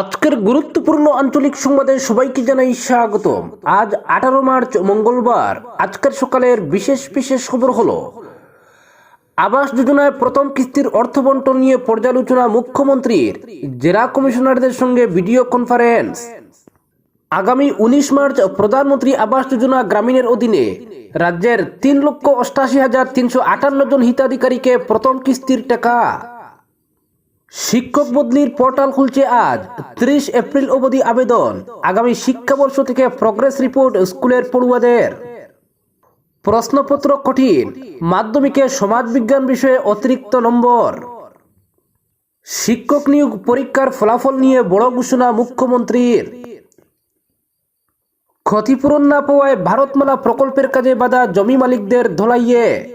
আজকের গুরুত্বপূর্ণ আঞ্চলিক সংবাদে সবাইকে জানাই স্বাগত আজ আঠারো মার্চ, মঙ্গলবার। আজকের সকালের বিশেষ বিশেষ খবর হলো, আবাস যোজনায় প্রথম কিস্তির অর্থ বন্টন নিয়ে পর্যালোচনা মুখ্যমন্ত্রীর, জেলা কমিশনারদের সঙ্গে ভিডিও কনফারেন্স। আগামী উনিশ মার্চ, প্রধানমন্ত্রী আবাস যোজনা গ্রামীণের অধীনে রাজ্যের তিন লক্ষ অষ্টাশি হাজার তিনশো আটান্ন জন হিতাধিকারীকে প্রথম কিস্তির টাকা। শিক্ষক বদলির পোর্টাল খুলছে আজ। ত্রিশ এপ্রিল অবধি আবেদন। আগামী শিক্ষাবর্ষ থেকে প্রগ্রেস রিপোর্ট স্কুলের পড়ুয়াদের। প্রশ্নপত্র কঠিন। মাধ্যমিকে সমাজবিজ্ঞান বিষয়ে অতিরিক্ত নম্বর। শিক্ষক নিয়োগ পরীক্ষার ফলাফল নিয়ে বড় ঘোষণা মুখ্যমন্ত্রীর। ক্ষতিপূরণ না পাওয়ায় ভারতমালা প্রকল্পের কাজে বাধা জমি মালিকদের ধোলাইয়ে।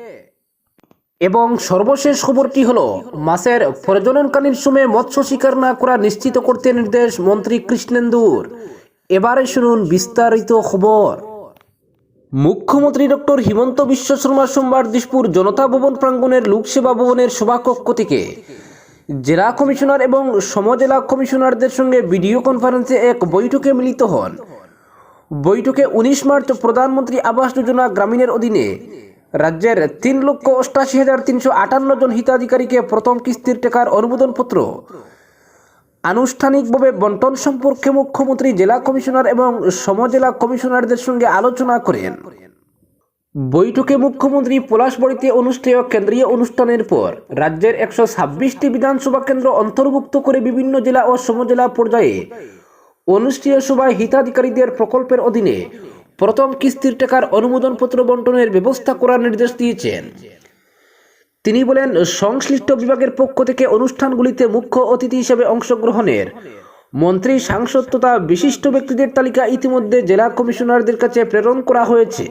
এবং সর্বশেষ খবরটি হলো মাসের প্রজননকালীন সময়ে মৎস্য শিকার না করা নিশ্চিত করতে নির্দেশ মন্ত্রী কৃষ্ণেন্দুর। এবারে শুনুন বিস্তারিত খবর। মুখ্যমন্ত্রী ডক্টর হিমন্ত বিশ্ব শর্মা সোমবার দিসপুর জনতা ভবন প্রাঙ্গণের লোকসেবা ভবনের সভাকক্ষ থেকে জেলা কমিশনার এবং সমজেলা কমিশনারদের সঙ্গে ভিডিও কনফারেন্সে এক বৈঠকে মিলিত হন। বৈঠকে উনিশ মার্চ প্রধানমন্ত্রী আবাস যোজনা গ্রামীণের অধীনে রাজ্যের তিন লক্ষ অষ্টাশি হাজার তিনশো আটান্ন জন হিতাধিকারীকে প্রথম কিস্তির টাকার অনুমোদনপত্র। আনুষ্ঠানিকভাবে বন্টন সম্পর্কে মুখ্যমন্ত্রী, জেলা কমিশনার এবং সমজেলা কমিশনারদের সঙ্গে আলোচনা করেন। বৈঠকে মুখ্যমন্ত্রী পলাশবাড়িতে অনুষ্ঠেয় কেন্দ্রীয় অনুষ্ঠানের পর রাজ্যের একশো ছাব্বিশটি বিধানসভা কেন্দ্র অন্তর্ভুক্ত করে বিভিন্ন জেলা ও সমজেলা পর্যায়ে অনুষ্ঠেয় সভায় হিতাধিকারীদের প্রকল্পের অধীনে প্রথম কিস্তির টাকার অনুমোদনপত্র বন্টনের ব্যবস্থা করার নির্দেশ দিয়েছেন। তিনি বলেন, সংশ্লিষ্ট বিভাগের পক্ষ থেকে অনুষ্ঠানগুলিতে মুখ্য অতিথি হিসেবে অংশগ্রহণের মন্ত্রী, সাংসদ তথা বিশিষ্ট ব্যক্তিদের তালিকা ইতিমধ্যে জেলা কমিশনারদের কাছে প্রেরণ করা হয়েছে।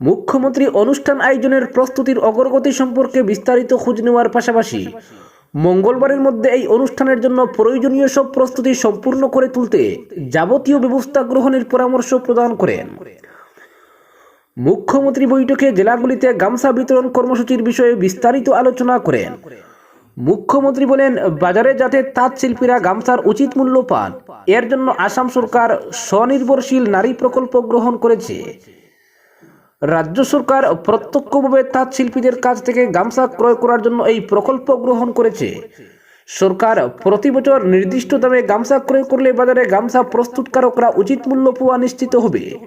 মুখ্যমন্ত্রী অনুষ্ঠান আয়োজনের প্রস্তুতির অগ্রগতি সম্পর্কে বিস্তারিত খোঁজ নেওয়ার পাশাপাশি মঙ্গলবারের মধ্যে এই অনুষ্ঠানের জন্য প্রয়োজনীয় সব প্রস্তুতি সম্পূর্ণ করে তুলতে যাবতীয় ব্যবস্থা গ্রহণের পরামর্শ প্রদান করেন। মুখ্যমন্ত্রী বৈঠকে জেলাগুলিতে গামছা বিতরণ কর্মসূচির বিষয়ে বিস্তারিত আলোচনা করেন। মুখ্যমন্ত্রী বলেন, বাজারে যাতে তাঁত শিল্পীরা গামছার উচিত মূল্য পান, এর জন্য আসাম সরকার স্বনির্ভরশীল নারী প্রকল্প গ্রহণ করেছে। রাজ্য সরকার প্রত্যক্ষভাবে তাঁত শিল্পীদের কাছ থেকে গামছা ক্রয় করার জন্য এই প্রকল্প গ্রহণ করেছে। সরকার প্রতি বছর নির্দিষ্ট দামে গামছা ক্রয় করলে বাজারে গামছা প্রস্তুতকারকরা উচিত মূল্য পাওয়া নিশ্চিত হবে।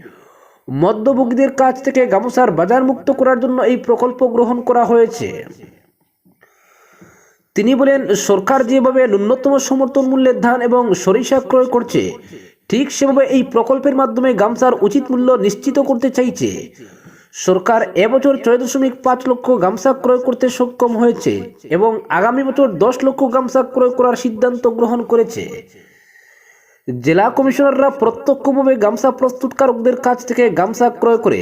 মধ্যভোগীদের কাছ থেকে গামছার বাজার মুক্ত করার জন্য এই প্রকল্প গ্রহণ করা হয়েছে। তিনি বলেন, সরকার যেভাবে ন্যূনতম সমর্থন মূল্যের ধান এবং সরিষা ক্রয় করছে ঠিক সেভাবে এই প্রকল্পের মাধ্যমে গামছার উচিত মূল্য নিশ্চিত করতে চাইছে। সরকার এবছর ছয় দশমিক পাঁচ লক্ষ গামছা ক্রয় করতে সক্ষম হয়েছে এবং আগামী বছর দশ লক্ষ গামছা ক্রয় করার সিদ্ধান্ত গ্রহণ করেছে। জেলা কমিশনাররা প্রত্যক্ষভাবে গামছা প্রস্তুতকারকদের কাছ থেকে গামছা ক্রয় করে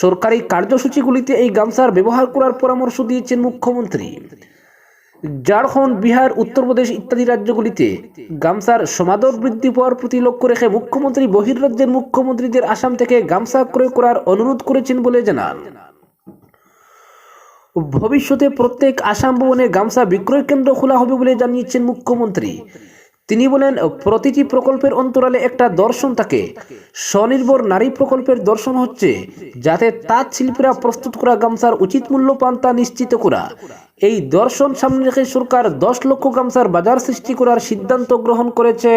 সরকারি কার্যসূচিগুলিতে এই গামছার ব্যবহার করার পরামর্শ দিয়েছেন মুখ্যমন্ত্রী। ঝাড়খণ্ড, বিহার উত্তরপ্রদেশ ইত্যাদি রাজ্যগুলিতে গামছার সমাদর বৃদ্ধি পাওয়ার প্রতি লক্ষ্য রেখে মুখ্যমন্ত্রী বহির্রাজ্যের মুখ্যমন্ত্রীদের আসাম থেকে গামছা ক্রয় করার অনুরোধ করেছেন বলে জানান। ভবিষ্যতে প্রত্যেক আসাম ভবনে গামছা বিক্রয় কেন্দ্র খোলা হবে বলে জানিয়েছেন মুখ্যমন্ত্রী। তিনি বলেন, প্রতিটি প্রকল্পের অন্তরালে একটা দর্শন থাকে। স্বনির্ভর নারী প্রকল্পের দর্শন হচ্ছে যাতে তাঁত শিল্পীরা প্রস্তুত করা গামছার উচিত মূল্য পান তা নিশ্চিত করা। এই দর্শন সামনে রেখে সরকার দশ লক্ষ গামছার বাজার সৃষ্টি করার সিদ্ধান্ত গ্রহণ করেছে।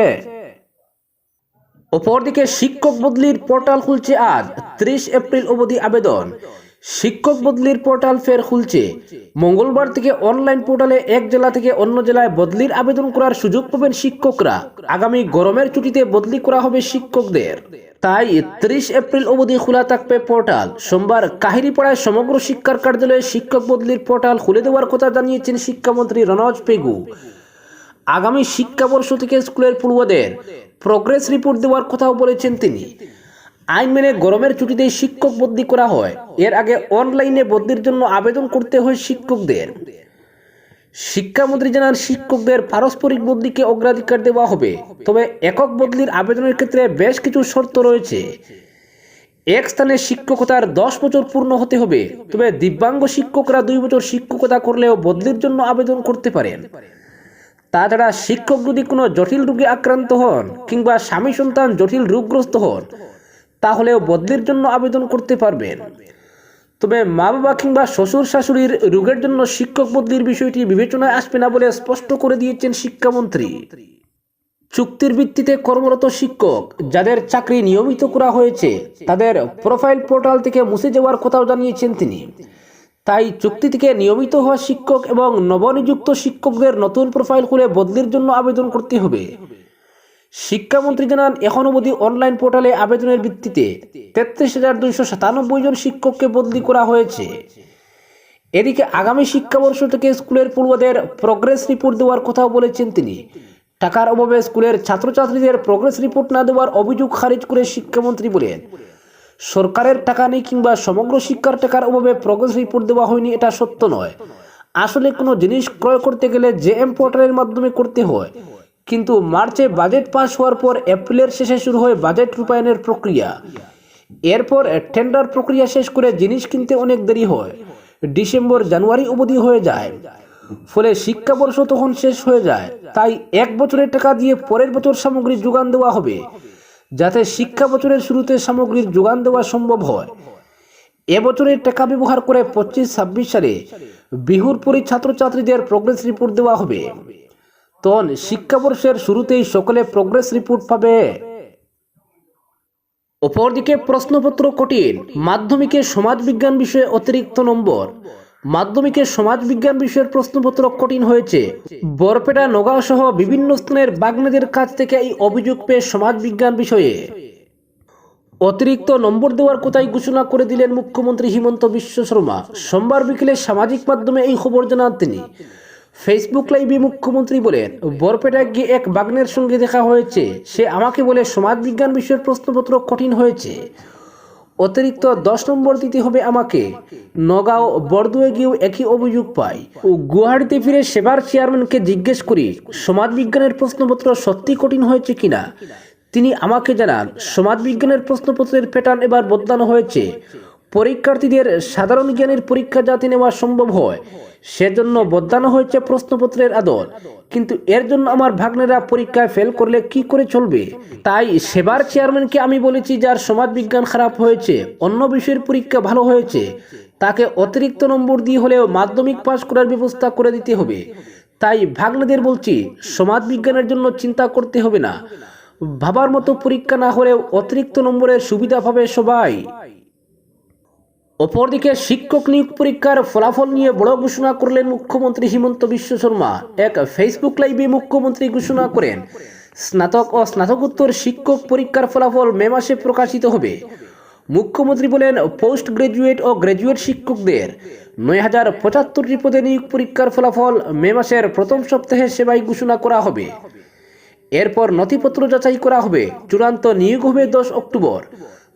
অপরদিকে শিক্ষক বদলির পোর্টাল খুলছে আজ, ত্রিশ এপ্রিল অবধি আবেদন। শিক্ষক বদলির পোর্টাল ফের খুলছে। মঙ্গলবার থেকে অনলাইন পোর্টালে এক জেলা থেকে অন্য জেলায় বদলির আবেদন করার সুযোগ পাবেন শিক্ষকরা। আগামী গরমের ছুটিতে বদলি করা হবে শিক্ষকদের। তাই ত্রিশ এপ্রিল অবধি খোলা থাকবে পোর্টাল সোমবার কাহিরিপাড়ায় সমগ্র শিক্ষার কার্যালয়ে শিক্ষক বদলির পোর্টাল খুলে দেওয়ার কথা জানিয়েছেন শিক্ষামন্ত্রী রনজ পেগু। আগামী শিক্ষাবর্ষ থেকে স্কুলের পড়ুয়াদের প্রগ্রেস রিপোর্ট দেওয়ার কথাও বলেছেন তিনি। আইন মেনে গরমের ছুটিতে শিক্ষক বদলি করা হয়। এর আগে অনলাইনে বদলির জন্য আবেদন করতে হয় শিক্ষকদের। শিক্ষামন্ত্রী জানান, শিক্ষকদের পারস্পরিক বদলিকে অগ্রাধিকার দেওয়া হবে। তবে একক বদলির আবেদনের ক্ষেত্রে বেশ কিছু শর্ত রয়েছে। এক স্থানে শিক্ষকতার দশ বছর পূর্ণ হতে হবে। তবে দিব্যাঙ্গ শিক্ষকরা দুই বছর শিক্ষকতা করলেও বদলির জন্য আবেদন করতে পারেন। তাছাড়া শিক্ষক যদি কোনো জটিল রোগে আক্রান্ত হন কিংবা স্বামী সন্তান জটিল রোগগ্রস্ত হন তাহলেও বদলির জন্য আবেদন করতে পারবেন। তবে মা বাবা কিংবা শ্বশুর শাশুড়ির রোগের জন্য শিক্ষক বদলির বিষয়টি বিবেচনায় আসবে না বলে স্পষ্ট করে দিয়েছেন শিক্ষামন্ত্রী। চুক্তির ভিত্তিতে কর্মরত শিক্ষক যাদের চাকরি নিয়মিত করা হয়েছে, তাদের প্রোফাইল পোর্টাল থেকে মুছে যাওয়ার কথাও জানিয়েছেন তিনি। তাই চুক্তি থেকে নিয়মিত হওয়া শিক্ষক এবং নবনিযুক্ত শিক্ষকদের নতুন প্রোফাইল খুলে বদলির জন্য আবেদন করতে হবে। শিক্ষামন্ত্রী জানান, এখন অবধি অনলাইন পোর্টালে আবেদনের ভিত্তিতে তেত্রিশ হাজার দুইশো সাতানব্বই জন শিক্ষককে বদলি করা হয়েছে। এদিকে আগামী শিক্ষাবর্ষ থেকে স্কুলের পড়ুয়াদের প্রগ্রেস রিপোর্ট দেওয়ার কথাও বলেছেন তিনি। টাকার অভাবে স্কুলের ছাত্রছাত্রীদের প্রগ্রেস রিপোর্ট না দেওয়ার অভিযোগ খারিজ করে শিক্ষামন্ত্রী বলেন, সরকারের টাকা নেই কিংবা সমগ্র শিক্ষার টাকার অভাবে প্রগ্রেস রিপোর্ট দেওয়া হয়নি এটা সত্য নয়। আসলে কোনো জিনিস ক্রয় করতে গেলে জে এম পোর্টালের মাধ্যমে করতে হয় কিন্তু মার্চে বাজেট পাস হওয়ার পর এপ্রিলের শেষে শুরু হয় বাজেট রূপায়ণের প্রক্রিয়া। এরপর টেন্ডার প্রক্রিয়া শেষ করে জিনিস কিনতে অনেক দেরি হয়। ডিসেম্বর, জানুয়ারি অবধি হয়ে যায়। ফলে শিক্ষাবর্ষ তখন শেষ হয়ে যায়। তাই এক বছরের টাকা দিয়ে পরের বছর সামগ্রী যোগান দেওয়া হবে, যাতে শিক্ষা বছরের শুরুতে সামগ্রীর যোগান দেওয়া সম্ভব হয়। এবছরের টাকা ব্যবহার করে পঁচিশ, ছাব্বিশ সালে বিহুর পরই ছাত্রছাত্রীদের প্রোগ্রেস রিপোর্ট দেওয়া হবে। তখন শিক্ষাবর্ষের শুরুতেই সকলে প্রোগ্রেস রিপোর্ট পাবে। অপরদিকে প্রশ্নপত্র কঠিন। মাধ্যমিকে সমাজবিজ্ঞান বিষয়ে অতিরিক্ত নম্বর। মাধ্যমিকে সমাজবিজ্ঞান বিষয়ের প্রশ্নপত্র কঠিন হয়েছে। বরপেটা, নগাঁও সহ বিভিন্ন স্থানের বাগ্নেদের কাছ থেকে এই অভিযোগ পেয়ে সমাজবিজ্ঞান বিষয়ে। অতিরিক্ত নম্বর দেওয়ার কথাই ঘোষণা করে দিলেন মুখ্যমন্ত্রী হিমন্ত বিশ্ব শর্মা। সোমবার বিকেলে সামাজিক মাধ্যমে এই খবর জানান তিনি। ফেসবুক লাইভে মুখ্যমন্ত্রী বলেন বরপেটায় গিয়ে এক বাগ্নের সঙ্গে দেখা হয়েছে। সে আমাকে বলে সমাজবিজ্ঞান বিষয়ের প্রশ্নপত্র কঠিন হয়েছে। অতিরিক্ত দশ নম্বর দিতে হবে আমাকে। নগাঁও বরদুয়ে গিয়েও একই অভিযোগ পাই। ও গুয়াহাটিতে ফিরে সেবার চেয়ারম্যানকে জিজ্ঞেস করি সমাজবিজ্ঞানের প্রশ্নপত্র সত্যি কঠিন হয়েছে কিনা? তিনি আমাকে জানান সমাজবিজ্ঞানের প্রশ্নপত্রের প্যাটার্ন এবার বদলানো হয়েছে। পরীক্ষার্থীদের সাধারণ জ্ঞানের পরীক্ষা যাতে নেওয়া সম্ভব হয়, সেজন্য বদলানো হয়েছে প্রশ্নপত্রের আদর কিন্তু এর জন্য আমার ভাগ্নেরা পরীক্ষায় ফেল করলে কি করে চলবে? তাই সেবার চেয়ারম্যানকে আমি বলেছি, যার সমাজবিজ্ঞান খারাপ হয়েছে, অন্য বিষয়ের পরীক্ষা ভালো হয়েছে, তাকে অতিরিক্ত নম্বর দিয়ে হলেও মাধ্যমিক পাস করার ব্যবস্থা করে দিতে হবে। তাই ভাগ্নেদের বলছি সমাজবিজ্ঞানের জন্য চিন্তা করতে হবে না। ভাবার মতো পরীক্ষা না হলেও অতিরিক্ত নম্বরের সুবিধা পাবে সবাই। অপরদিকে শিক্ষক নিয়োগ পরীক্ষার ফলাফল নিয়ে বড় ঘোষণা করলেন মুখ্যমন্ত্রী হিমন্ত বিশ্ব শর্মা। এক ফেসবুক লাইভে মুখ্যমন্ত্রী ঘোষণা করেন, স্নাতক ও স্নাতকোত্তর শিক্ষক পরীক্ষার ফলাফল মে মাসে প্রকাশিত হবে। মুখ্যমন্ত্রী বলেন, পোস্ট গ্রাজুয়েট ও গ্রাজুয়েট শিক্ষকদের নয় হাজার পঁচাত্তরটি পদে নিয়োগ পরীক্ষার ফলাফল মে মাসের প্রথম সপ্তাহে সেবাই ঘোষণা করা হবে। এরপর নথিপত্র যাচাই করা হবে। চূড়ান্ত নিয়োগ হবে দশ অক্টোবর।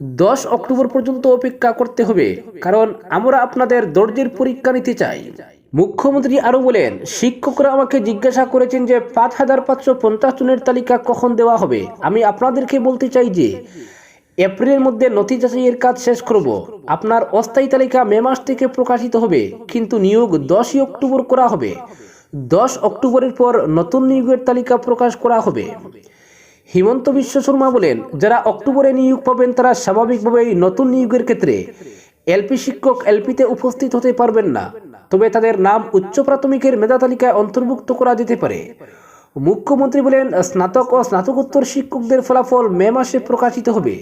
দশ অক্টোবর পর্যন্ত অপেক্ষা করতে হবে, কারণ আমরা আপনাদের দর্জের পরীক্ষা নিতে চাই। মুখ্যমন্ত্রী আরও বলেন, শিক্ষকরা আমাকে জিজ্ঞাসা করেছেন যে পাঁচ হাজার পাঁচশো পঞ্চাশ জনের তালিকা কখন দেওয়া হবে। আমি আপনাদেরকে বলতে চাই যে, এপ্রিলের মধ্যে নথি যাচাইয়ের কাজ শেষ করব। আপনার অস্থায়ী তালিকা মে মাস থেকে প্রকাশিত হবে, কিন্তু নিয়োগ দশই অক্টোবর করা হবে। দশ অক্টোবরের পর নতুন নিয়োগের তালিকা প্রকাশ করা হবে। হিমন্ত বিশ্ব শর্মা বলেন, যারা অক্টোবরে নিয়োগ পাবেন তারা স্বাভাবিকভাবেই নতুন নিয়োগের ক্ষেত্রে এলপি শিক্ষক এলপিতে উপস্থিত হতে পারবেন না। তবে তাদের নাম উচ্চ প্রাথমিকের মেধা তালিকায় অন্তর্ভুক্ত করা যেতে পারে। মুখ্যমন্ত্রী বলেন, স্নাতক ও স্নাতকোত্তর শিক্ষকদের ফলাফল মে মাসে প্রকাশিত হবে।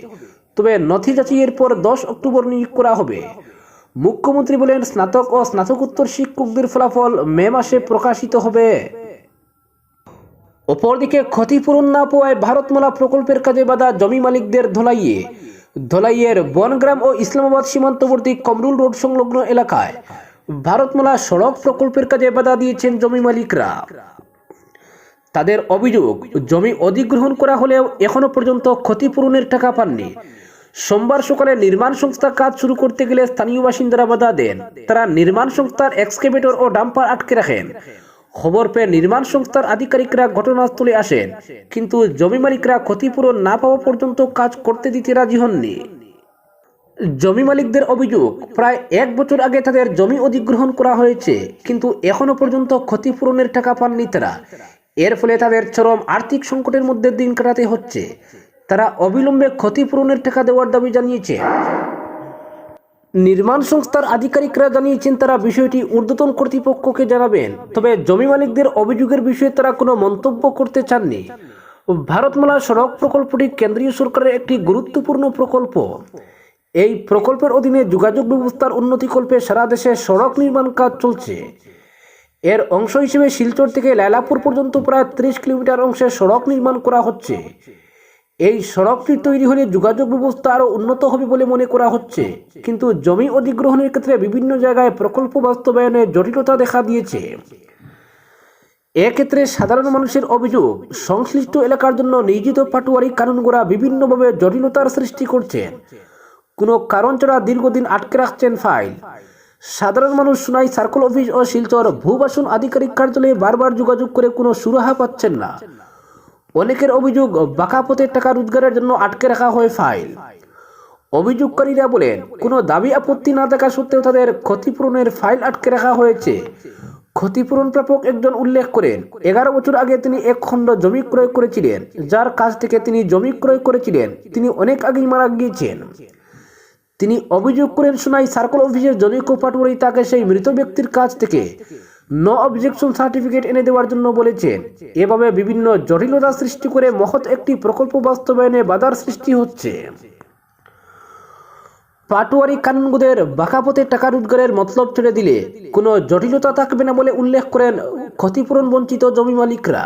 তবে নথি যাচাইয়ের পর দশ অক্টোবর নিয়োগ করা হবে। মুখ্যমন্ত্রী বলেন, স্নাতক ও স্নাতকোত্তর শিক্ষকদের ফলাফল মে মাসে প্রকাশিত হবে। অপরদিকে ক্ষতিপূরণ না পাওয়ায় ভারতমালা প্রকল্পের কাজে বাধা জমি মালিকদের ধলাইয়ে। ধলাইয়ের বনগ্রাম ও ইসলামাবাদ সীমান্তবর্তী কমরুল রোড সংলগ্ন এলাকায় ভারতমালা সড়ক প্রকল্পের কাজে বাধা দিয়েছেন জমি মালিকরা। তাদের অভিযোগ, জমি অধিগ্রহণ করা হলেও এখনও পর্যন্ত ক্ষতিপূরণের টাকা পাননি। সোমবার সকালে নির্মাণ সংস্থা কাজ শুরু করতে গেলে স্থানীয় বাসিন্দারা বাধা দেন। তারা নির্মাণ সংস্থার এক্সকেভেটর ও ডাম্পার আটকে রাখেন। খবর পেয়ে নির্মাণ সংস্থার আধিকারিকরা ঘটনাস্থলে আসেন। কিন্তু জমি মালিকরা ক্ষতিপূরণ না পাওয়া পর্যন্ত কাজ করতে দিতে রাজি হননি। জমি মালিকদের অভিযোগ, প্রায় এক বছর আগে তাদের জমি অধিগ্রহণ করা হয়েছে, কিন্তু এখনও পর্যন্ত ক্ষতিপূরণের টাকা পাননি তারা। এর ফলে তাদের চরম আর্থিক সংকটের মধ্যে দিন কাটাতে হচ্ছে। তারা অবিলম্বে ক্ষতিপূরণের টাকা দেওয়ার দাবি জানিয়েছে নির্মাণ সংস্থার আধিকারিকরা জানিয়েছেন, তারা বিষয়টি ঊর্ধ্বতন কর্তৃপক্ষকে জানাবেন। তবে জমি মালিকদের অভিযোগের বিষয়ে তারা কোনো মন্তব্য করতে চাননি। ভারতমালা সড়ক প্রকল্পটি কেন্দ্রীয় সরকারের একটি গুরুত্বপূর্ণ প্রকল্প। এই প্রকল্পের অধীনে যোগাযোগ ব্যবস্থার উন্নতিকল্পে সারা দেশে সড়ক নির্মাণ কাজ চলছে। এর অংশ হিসেবে শিলচর থেকে লায়লাপুর পর্যন্ত প্রায় ত্রিশ কিলোমিটার অংশে সড়ক নির্মাণ করা হচ্ছে। এই সড়কটি তৈরি হলে যোগাযোগ ব্যবস্থা আরও উন্নত হবে বলে মনে করা হচ্ছে। কিন্তু জমি অধিগ্রহণের ক্ষেত্রে বিভিন্ন জায়গায় প্রকল্প বাস্তবায়নে জটিলতা দেখা দিয়েছে। এক্ষেত্রে সাধারণ মানুষের অভিযোগ, সংশ্লিষ্ট এলাকার জন্য নিয়োজিত পাটুয়ারি কানুনগোড়া বিভিন্নভাবে জটিলতার সৃষ্টি করছে। কোনো কারণ ছাড়া দীর্ঘদিন আটকে রাখছেন ফাইল। সাধারণ মানুষ সুনাই সার্কেল অফিস ও শিলচর ভূবাসন আধিকারিক কার্যালয়ে বারবার যোগাযোগ করে কোনো সুরাহা পাচ্ছেন না। অনেকের অভিযোগ বাঁকা পথে টাকা রোজগারের জন্য আটকে রাখা হয় ফাইল। অভিযোগকারীরা বলেন, কোনো দাবি আপত্তি না থাকা সত্ত্বেও তাদের ক্ষতিপূরণের ফাইল আটকে রাখা হয়েছে। ক্ষতিপূরণ প্রাপক একজন উল্লেখ করেন, এগারো বছর আগে তিনি এক খণ্ড জমি ক্রয় করেছিলেন, যার কাছ থেকে তিনি জমি ক্রয় করেছিলেন, তিনি অনেক আগেই মারা গিয়েছেন। তিনি অভিযোগ করেন শোনাই সার্কেল অফিসের জনৈক পাটুয়ারি তাকে সেই মৃত ব্যক্তির কাছ থেকে নো অবজেকশন সার্টিফিকেট এনে দেওয়ার জন্য বলেছেন এভাবে বিভিন্ন জটিলতা সৃষ্টি করে মহৎ একটি প্রকল্প বাস্তবায়নে বাধার সৃষ্টি হচ্ছে। পাটুয়ারি কানুনগুদের বাঁকাপথে টাকা রোজগারের মতলব ছেড়ে দিলে কোনো জটিলতা থাকবে না বলে উল্লেখ করেন ক্ষতিপূরণ বঞ্চিত জমি মালিকরা।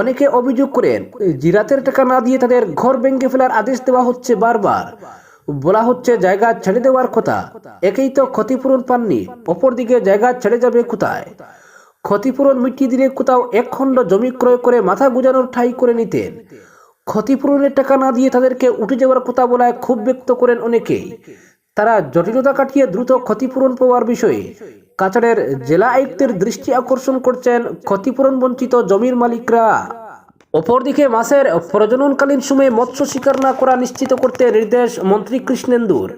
অনেকে অভিযোগ করেন, জিরাতের টাকা না দিয়ে তাদের ঘর ভেঙে ফেলার আদেশ দেওয়া হচ্ছে বারবার। বলা হচ্ছে জায়গা ছেড়ে দেওয়ার কথা। একেই তো ক্ষতিপূরণ পাননি, অপরদিকে জায়গা ছেড়ে যাবে কোথায়? ক্ষতিপূরণ মিটিয়ে দিলে কোথাও এক খণ্ড জমি ক্রয় করে মাথা গুজানোর ঠাই করে নিতেন। ক্ষতিপূরণের টাকা না দিয়ে তাদেরকে উঠে যাওয়ার কথা বলায় ক্ষোভ ব্যক্ত করেন অনেকেই। তারা জটিলতা কাটিয়ে দ্রুত ক্ষতিপূরণ পাওয়ার বিষয়ে কাছাড়ের জেলা আয়ুক্তের দৃষ্টি আকর্ষণ করছেন ক্ষতিপূরণ বঞ্চিত জমির মালিকরা। অপরদিকে মাছের প্রজননকালীন সময়ে মৎস্য শিকার না করা নিশ্চিত করতে নির্দেশ মন্ত্রী কৃষ্ণেন্দুর।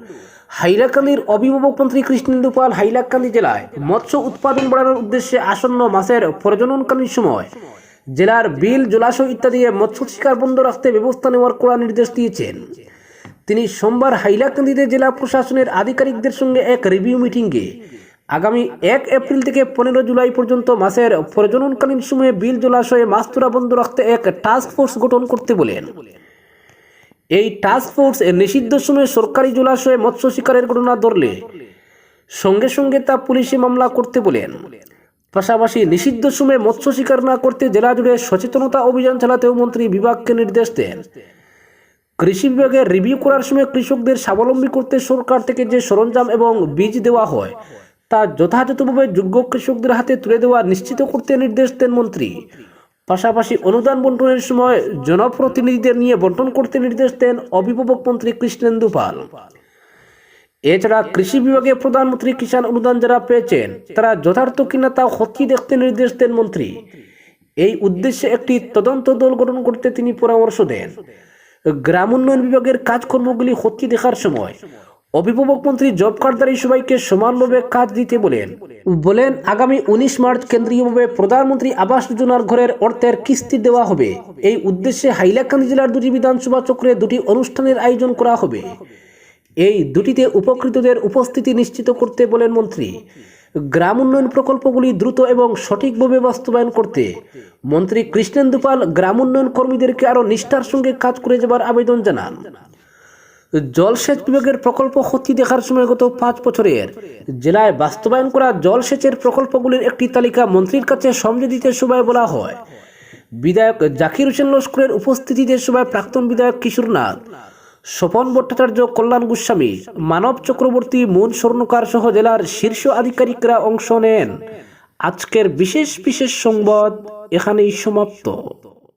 হাইলাকান্দির অভিভাবক মন্ত্রী কৃষ্ণেন্দু পাল হাইলাকান্দি জেলায় মৎস্য উৎপাদন বাড়ানোর উদ্দেশ্যে আসন্ন মাছের প্রজননকালীন সময় জেলার বিল, জলাশয় ইত্যাদি মৎস্য শিকার বন্ধ রাখতে ব্যবস্থা নেওয়ার কড়া নির্দেশ দিয়েছেন। তিনি সোমবার হাইলাকান্দিতে জেলা প্রশাসনের আধিকারিকদের সঙ্গে এক রিভিউ মিটিংয়ে আগামী এক এপ্রিল থেকে পনেরো জুলাই পর্যন্ত মাসের প্রজননকালীন সময়ে বিল জলাশয়ে মাছ ধরা বন্ধ রাখতে এক টাস্ক ফোর্স গঠন করতে বলেন। এই টাস্ক ফোর্স নিষিদ্ধ সময়ে সরকারি জলাশয়ে মৎস্য শিকারের ঘটনা ধরলে সঙ্গে সঙ্গে তা পুলিশে মামলা করতে বলেন। পাশাপাশি নিষিদ্ধ সময়ে মৎস্য শিকার না করতে জেলা জুড়ে সচেতনতা অভিযান চালাতেও মন্ত্রী বিভাগকে নির্দেশ দেন। কৃষি বিভাগের রিভিউ করার সময় কৃষকদের স্বাবলম্বী করতে সরকার থেকে যে সরঞ্জাম এবং বীজ দেওয়া হয় তা যথাযথভাবে যোগ্য কৃষকদের হাতে তুলে দেওয়া নিশ্চিত করতে নির্দেশ দেন মন্ত্রী। পাশাপাশি অনুদান বন্টনের সময় জনপ্রতিনিধিদের নিয়ে বন্টন করতে নির্দেশ দেন অভিভাবক মন্ত্রী কৃষ্ণেন্দু পাল। এছাড়া কৃষি বিভাগে প্রধানমন্ত্রী কিষাণ অনুদান যারা পেয়েছেন, তারা যথার্থ কিনা তা খতিয়ে দেখতে নির্দেশ দেন মন্ত্রী। এই উদ্দেশ্যে একটি তদন্ত দল গঠন করতে তিনি পরামর্শ দেন। গ্রাম উন্নয়ন বিভাগের কাজকর্মগুলি খতিয়ে দেখার সময় অভিভাবক মন্ত্রী জব কার্ডধারী সবাইকে সমানভাবে কাজ দিতে বলেন। বলেন, আগামী উনিশ মার্চ কেন্দ্রীয়ভাবে প্রধানমন্ত্রী আবাস যোজনার ঘরের অর্থের কিস্তি দেওয়া হবে। এই উদ্দেশ্যে হাইলাকান্দি জেলার দুটি বিধানসভা চক্রে দুটি অনুষ্ঠানের আয়োজন করা হবে। এই দুটিতে উপকৃতদের উপস্থিতি নিশ্চিত করতে বলেন মন্ত্রী। গ্রাম উন্নয়ন প্রকল্পগুলি দ্রুত এবং সঠিকভাবে বাস্তবায়ন করতে মন্ত্রী কৃষ্ণেন্দু পাল গ্রাম উন্নয়ন কর্মীদেরকে আরও নিষ্ঠার সঙ্গে কাজ করে যাবার আবেদন জানান। জলসেচ বিভাগের প্রকল্প ক্ষতি দেখার সময় গত পাঁচ বছরের। জেলায় বাস্তবায়ন করা জলসেচের প্রকল্পগুলির একটি তালিকা মন্ত্রীর কাছে সমঝে দিতে সভায় বলা হয়। বিধায়ক জাকির হোসেন লস্করের উপস্থিতিতে সভায় প্রাক্তন বিধায়ক কিশোর নাথ, স্বপন ভট্টাচার্য কল্যাণ গোস্বামী, মানব চক্রবর্তী মন স্বর্ণকার সহ জেলার শীর্ষ আধিকারিকরা অংশ নেন। আজকের বিশেষ বিশেষ সংবাদ এখানেই সমাপ্ত।